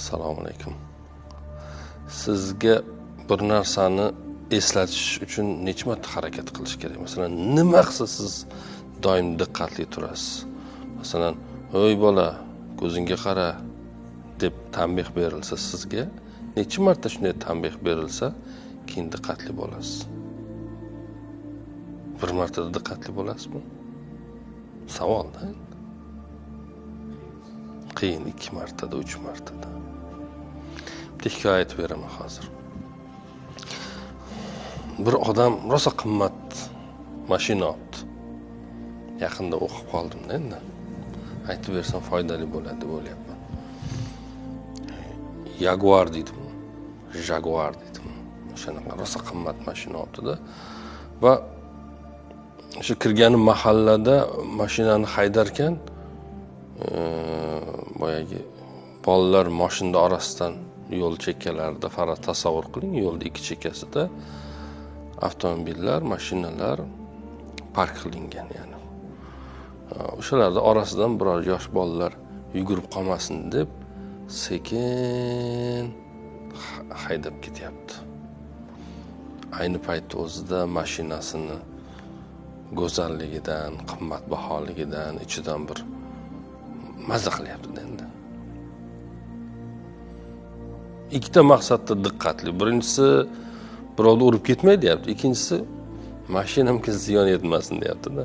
assalomu alaykum. Sizga bir narsani eslatish uchun necha marta harakat qilish kerak? Masalan nima qilsa siz doim diqqatli turasiz? Masalan hoy bola ko'zingga qara deb tanbeh berilsa sizga necha marta shunday tanbeh berilsa keyin diqqatli bo'lasiz? Bir martada diqqatli bo'lasizmi? Savolda. Qiyin ikki martada uch martada. Bitta hikoya aytib beraman hozir. Bir odam rosa qimmat mashina olibdi yaqinda o'qib qoldimda endi. Aytib bersam foydali bo'ladi deb o'ylayapman. Yaguar deydimi jaguar deydimi o'shanaqa rosa qimmat mashina olibdida va o'sha kirgani mahallada mashinani haydarkan boyagi bolalar moshina orasidan yo'l chekkalarida fara tasavvur qiling yo'lni ikki chekkasida avtomobillar mashinalar park qilingan ya'ni. O'shalarni orasidan biror yosh bolalar yugurib qolmasin deb sekin haydab ketyapti. Ayni paytni o'zida mashinasini go'zalligidan qimmatbaholigidan ichidan bir maza qilyapti endi. Ikkita maqsadda diqqatli. Birinchisi birovni urib ketmay deyapti. Ikkinchisi mashinamga ziyon yetmasin deyaptida.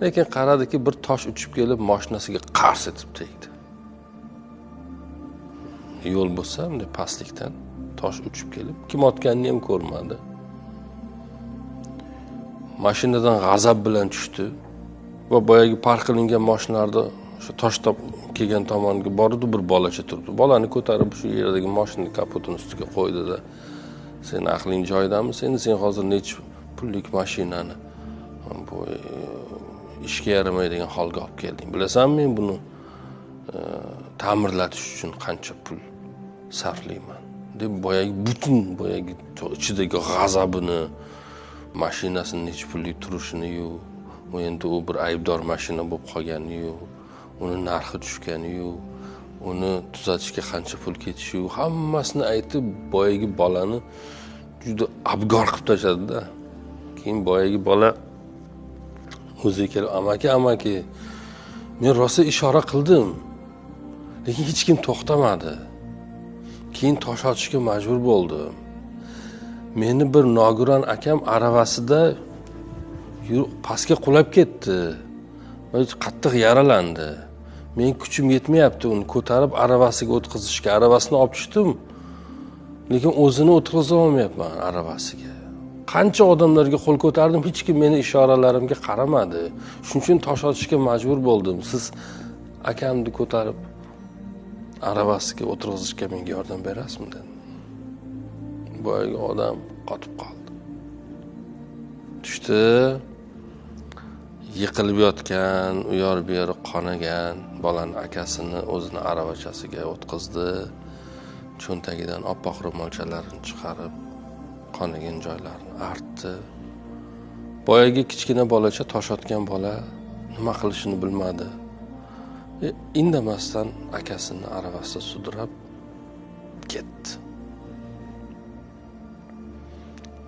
Lekin qaradiki bir tosh uchib kelib moshinasiga qars etib tegdi. Yo'l bo'lsa bunday pastlikdan tosh uchib kelib kim otganini ham ko'rmadi. Mashinadan g'azab bilan tushdi va boyagi park qilingan mashinalarni shu toshlab kelgan tomoniga bordi bir bolacha turibdi. Bolani ko'tarib shu yerdagi moshina kapotini ustiga qo'ydida seni aqling joyidami? Endi sen hozir nechi pullik mashinani hmm, bu e, ishga yaramaydigan holga olib kelding? Bilasanmi men buni e, ta'mirlatish uchun qancha pul sarflayman? Deb boyagi butun boyagi ichidagi g'azabini mashinasini necha pullik turishiniyu endi u bir aybdor mashina bo'lib qolganiyu uni narxi tushganiyu uni tuzatishga qancha pul ketishiyu hammasini aytib boyagi bolani juda abgor qilib tashladida. Keyin boyagi bola o'ziga kelib amaki amaki men rosa ishora qildim lekin hech kim to'xtamadi. Keyin tosh otishga majbur bo'ldim. Meni bir nogiron akam aravasida pastga qulab ketdi. Qattiq yaralandi. Men kuchim yetmayapti uni ko'tarib aravasiga o'tkazishga. Aravasini olib tushdim lekin o'zini o'tkaza olmayapman aravasiga. Qancha odamlarga qo'l ko'tardim hech kim meni ishoralarimga qaramadi. Shuning uchun tosh otishga majbur bo'ldim. Siz akamni ko'tarib aravasiga o'tirg'izishga menga yordam berasizmi dedi. Boyagi odam qotib qoldi. Tushdi. Yiqilib yotgan u yor bu yori qonagan bolani akasini o'zini aravachasiga o'tqizdi. Cho'ntagidan oppoq ro'molchalarini chiqarib qonagan joylarini artdi. Boyagi kichkina bolacha tosh otgan bola nima qilishini bilmadi. E, indamasdan akasini aravasida sudrab ketdi.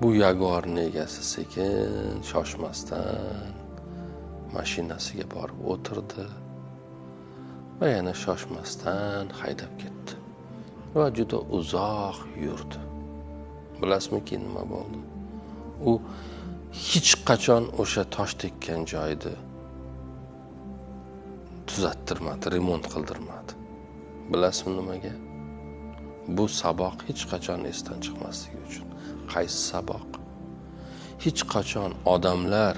Bu yaguarni egasi sekin shoshmasdan mashinasiga borib o'tirdi va yana shoshmasdan haydab ketdi va juda uzoq yurdi. Bilasizmiki nima bo'ldi? U hech qachon o'sha tosh tekkan joyni tuzattirmadi remont qildirmadi. Bilasizmi nimaga? Bu saboq hech qachon esdan chiqmasligi uchun. Qaysi saboq? Hech qachon odamlar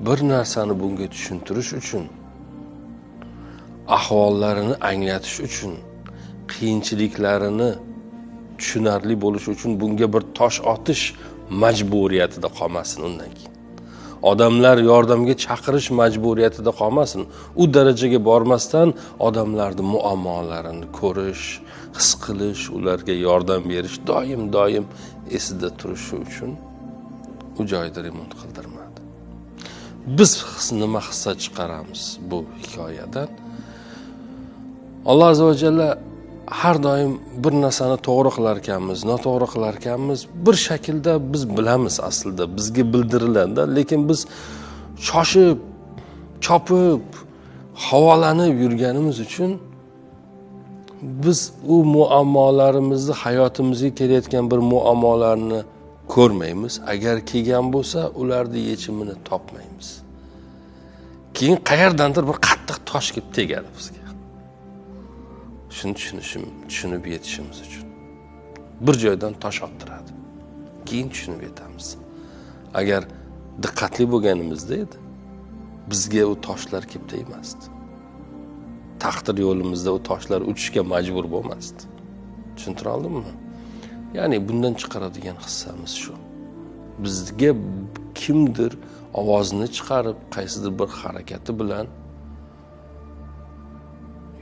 bir narsani bunga tushuntirish uchun ahvollarini anglatish uchun qiyinchiliklarini tushunarli bo'lishi uchun bunga bir tosh otish majburiyatida qolmasin undan keyin. Odamlar yordamga chaqirish majburiyatida qolmasin u darajaga bormasdan odamlarni muammolarini ko'rish his qilish ularga yordam berish doim doim esida turishi uchun u joyda remont qildirmadi biz nima hissa chiqaramiz bu hikoyadan alloh azza va jalla har doim bir narsani to'g'ri qilar ekanmiz noto'g'ri qilar ekanmiz bir shaklda biz bilamiz aslida bizga bildiriladida lekin biz shoshib chopib havolanib yurganimiz uchun biz u muammolarimizni hayotimizga kelayotgan bir muammolarni ko'rmaymiz. Agar kelgan bo'lsa ularni yechimini topmaymiz. Keyin qayerdandir bir qattiq tosh kelib tegadi bizga. Shuni tushunishim tushunib yetishimiz uchun. Bir joydan tosh ottiradi. Keyin tushunib yetamiz. Agar diqqatli bo'lganimizda edi bizga u toshlar kelib tegmasdi. Taqdir yo'limizda u toshlar uchishga majbur bo'lmasdi. Tushuntira oldimmi ya'ni bundan chiqaradigan hissamiz shu. Bizga kimdir ovozini chiqarib qaysidir bir harakati bilan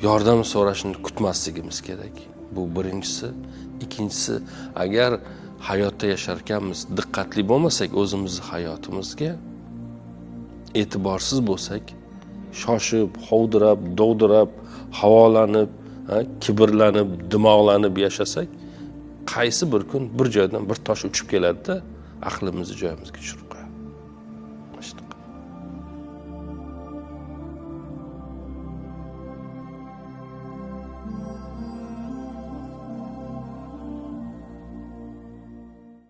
yordam so'rashini kutmasligimiz kerak. Bu birinchisi. Ikkinchisi agar hayotda yasharkanmiz diqqatli bo'lmasak o'zimizni hayotimizga e'tiborsiz bo'lsak shoshib hovdirab dovdirab havolanib kibrlanib dimoqlanib yashasak qaysi bir kun bir joydan bir tosh uchib keladida aqlimizni joyimizga tushirib